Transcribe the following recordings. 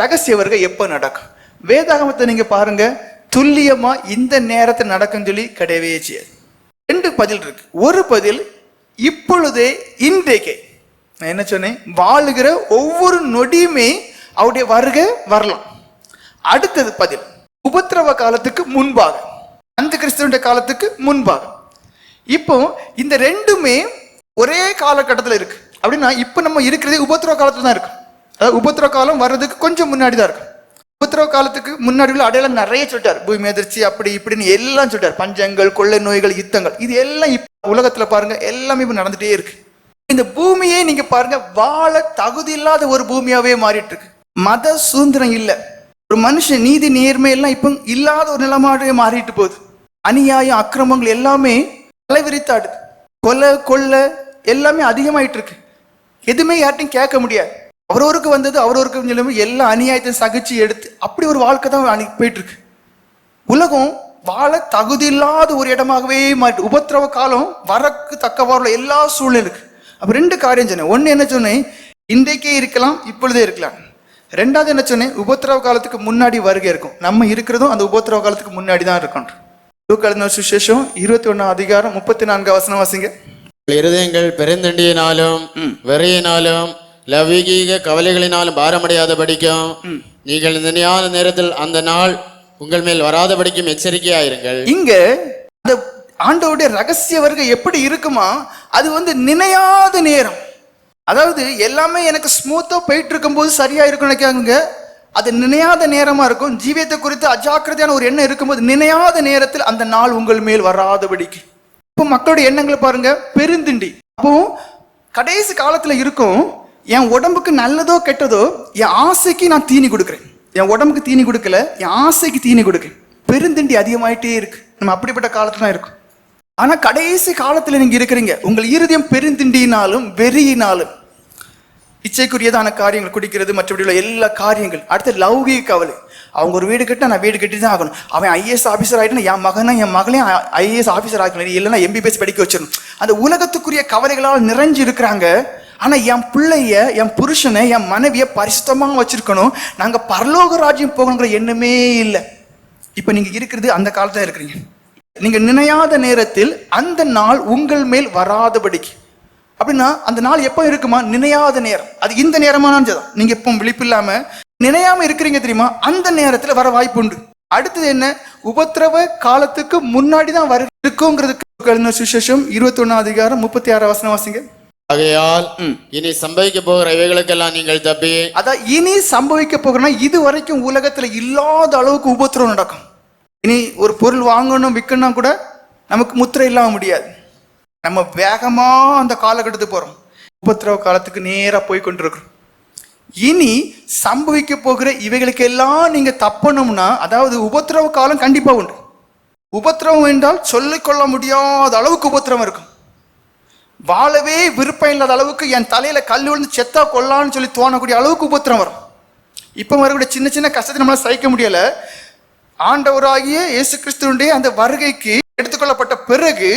ரகசிய வருகை எப்ப நடக்கும்? வேதாகமத்தை நீங்க பாருங்க துல்லியமா இந்த நேரத்தில் நடக்கும் சொல்லி கிடையவே செய்யாது. ரெண்டு பதில் இருக்கு. ஒரு பதில் இப்பொழுதே இன்றைக்கே. நான் என்ன சொன்னேன்? வாழுகிற ஒவ்வொரு நொடியுமே அவருடைய வருகை வரலாம். அடுத்தது பதில் உபத்திரவ காலத்துக்கு முன்பாக. அந்த கிறிஸ்துவனுடைய காலத்துக்கு முன்பாக. இப்போ இந்த ரெண்டுமே ஒரே காலகட்டத்தில் இருக்கு. அப்படின்னா இப்போ நம்ம இருக்கிறதே உபத்திரவ காலத்துல தான் இருக்கு. அதாவது உபத்திரவ காலம் வர்றதுக்கு கொஞ்சம் முன்னாடி தான் இருக்கும் உபத்திரவ காலத்துக்கு முன்னாடி உள்ள அடையாளம் நிறைய சொல்லிட்டார். பூமி எதிர்ச்சி அப்படி இப்படின்னு எல்லாம் சொல்லிட்டார். பஞ்சங்கள் கொள்ளை நோய்கள் யுத்தங்கள் இது எல்லாம் இப்ப உலகத்துல பாருங்க எல்லாமே இப்ப நடந்துட்டே இருக்கு. இந்த பூமியே நீங்க பாருங்க வாழ தகுதி இல்லாத ஒரு பூமியாவே மாறிட்டு இருக்கு மத சுதந்திரம் இல்ல. ஒரு மனுஷன் நீதி நேர்மை எல்லாம் இப்போ இல்லாத ஒரு நிலமாகவே மாறிட்டு போகுது. அநியாயம் அக்கிரமங்கள் எல்லாமே தலைவிரித்தாடுது. கொலை கொள்ளை எல்லாமே அதிகமாயிட்டு இருக்கு எதுவுமே யார்ட்டையும் கேட்க முடியாது. அவரவருக்கு வந்தது அவரவருக்கு நிலைமை எல்லா அநியாயத்தையும் சகிச்சு எடுத்து அப்படி ஒரு வாழ்க்கை தான் அன்னைக்கு போயிட்டு இருக்கு உலகம் வாழ தகுதி இல்லாத ஒரு இடமாகவே மாறிட்டு உபத்திரவ காலம் வரக்கு தக்கவாறுல எல்லா சூழ்நிலை இருக்கு. அப்ப ரெண்டு காரியம் சொன்னேன். ஒண்ணு என்ன சொன்னேன்? இன்றைக்கே இருக்கலாம் இப்பொழுதே இருக்கலாம். ரெண்டாவது என்ன சொன்னேன்? உபத்திரவ காலத்துக்கு முன்னாடி வருகை இருக்கும். நம்ம இருக்கிறதும் அந்த உபத்திரவ காலத்துக்கு முன்னாடி தான் இருக்கணும். லூக்கா சுசேஷம் இருபத்தி ஒண்ணாம் அதிகாரம் முப்பத்தி நான்கு வசனம் வாசிங்க. இருதயங்கள் பெருந்தண்டியினாலும் வெறியினாலும் லௌகீக கவலைகளினாலும் பாரமடையாத படிக்கும் நீங்கள் நினையாத நேரத்தில் அந்த நாள் உங்கள் மேல் வராத படிக்கும் எச்சரிக்கையாயிருங்கள். இங்க அந்த ஆண்டவருடைய ரகசிய வருகை எப்படி இருக்குமா? அது வந்து நினையாத நேரம். அதாவது எல்லாமே எனக்கு ஸ்மூத்தா போயிட்டு இருக்கும்போது சரியா இருக்கும் நினைக்காங்க அது நினையாத நேரமா இருக்கும். ஜீவியத்தை குறித்து அஜாக்கிரதையான ஒரு எண்ணம் இருக்கும்போது நினையாத நேரத்தில் அந்த நாள் உங்கள் மேல் வராதபடிக்கு. இப்போ மக்களுடைய எண்ணங்களை பாருங்க. பெருந்திண்டி. அப்போ கடைசி காலத்துல இருக்கும் என் உடம்புக்கு நல்லதோ கெட்டதோ என் ஆசைக்கு நான் தீனி கொடுக்குறேன். என் உடம்புக்கு தீனி கொடுக்கல என் ஆசைக்கு தீனி கொடுக்குறேன். பெருந்திண்டி அதிகமாயிட்டே இருக்கு. நம்ம அப்படிப்பட்ட காலத்துல தான் இருக்கும். ஆனா கடைசி காலத்துல நீங்க இருக்கிறீங்க. உங்கள் இருதயம் பெருந்திண்டியினாலும் வெறியினாலும் இச்சைக்குரியதான காரியங்கள் குடிக்கிறது மற்றபடி உள்ள எல்லா காரியங்கள். அடுத்து லௌகிக கவலை. அவங்க ஒரு வீடு கட்டினா நான் வீடு கட்டி தான் ஆகணும். அவன் ஐஏஎஸ் ஆஃபீஸர் ஆகிட்டு என் மகனும் என் மகளையும் ஐஏஎஸ் ஆஃபீஸர் ஆகணும் இல்லைன்னா எம்பிபிஎஸ் படிக்க வச்சிடணும். அந்த உலகத்துக்குரிய கவலைகளால் நிறைஞ்சு இருக்கிறாங்க ஆனால் என் பிள்ளைய என் புருஷனை என் மனைவியை பரிசுத்தமாக வச்சுருக்கணும். நாங்கள் பரலோக ராஜ்யம் போகணுங்கிற எண்ணமே இல்லை. இப்போ நீங்கள் இருக்கிறது அந்த காலத்தில் இருக்கிறீங்க. நீங்கள் நினையாத நேரத்தில் அந்த நாள் உங்கள் மேல் வராதபடிக்கு. அப்படின்னா அந்த நாள் எப்போ இருக்குமா? நினையாத நேரம். அது இந்த நேரமானாலும் சரிதான் நீங்கள் எப்போ விழிப்பு இல்லாமல் நினையாமல் இருக்கிறீங்க தெரியுமா? அந்த நேரத்தில் வர வாய்ப்பு உண்டு. அடுத்தது என்ன? உபத்திரவ காலத்துக்கு முன்னாடி தான் வர இருக்குங்கிறதுக்கு சுசேஷம் இருபத்தி ஒன்னாம் அதிகாரம் முப்பத்தி ஆறு வசனம் வாசிங்க. ஆகையால் இனி சம்பவிக்க போகிற இவைகளுக்கெல்லாம் நீங்கள் தப்பி அதான் இனி சம்பவிக்க போகிறனா இது வரைக்கும் உலகத்துல இல்லாத அளவுக்கு உபத்திரவம் நடக்கும். இனி ஒரு பொருள் வாங்கணும் விற்கணும் கூட நமக்கு முத்திரை இல்லாம முடியாது. நம்ம வேகமா அந்த காலகட்டத்துக்கு போறோம். உபத்திரவ காலத்துக்கு நேரா போய் கொண்டிருக்கிறோம். இனி சம்பவிக்க போகிற இவைகளுக்கெல்லாம் நீங்க தப்பணும்னா அதாவது உபத்திரவ காலம் கண்டிப்பா உண்டு. உபத்திரவம் என்றால் சொல்லிக்கொள்ள முடியாத அளவுக்கு உபத்திரவம் இருக்கும். வாழவே விருப்பம் இல்லாத அளவுக்கு என் தலையில் கல் விழுந்து செத்தா கொல்லான்னு சொல்லி தோணக்கூடிய அளவுக்கு உபத்திரம் வரும். இப்போ வரக்கூடிய சின்ன சின்ன கஷ்டத்தை நம்மளால் சகிக்க முடியலை. ஆண்டவராகிய இயேசு கிறிஸ்துவனுடைய அந்த வருகைக்கு எடுத்துக்கொள்ளப்பட்ட பிறகு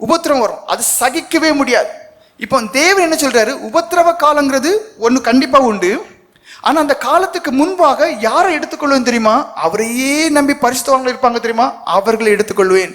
உபத்திரம் வரும். அது சகிக்கவே முடியாது. இப்போ தேவன் என்ன சொல்கிறாரு உபத்திரவ காலங்கிறது ஒன்று கண்டிப்பாக உண்டு. ஆனால் அந்த காலத்துக்கு முன்பாக யாரை எடுத்துக்கொள்வேன் தெரியுமா? அவரையே நம்பி பரிசுத்தவங்களை இருப்பாங்க தெரியுமா? அவர்களை எடுத்துக்கொள்வேன்.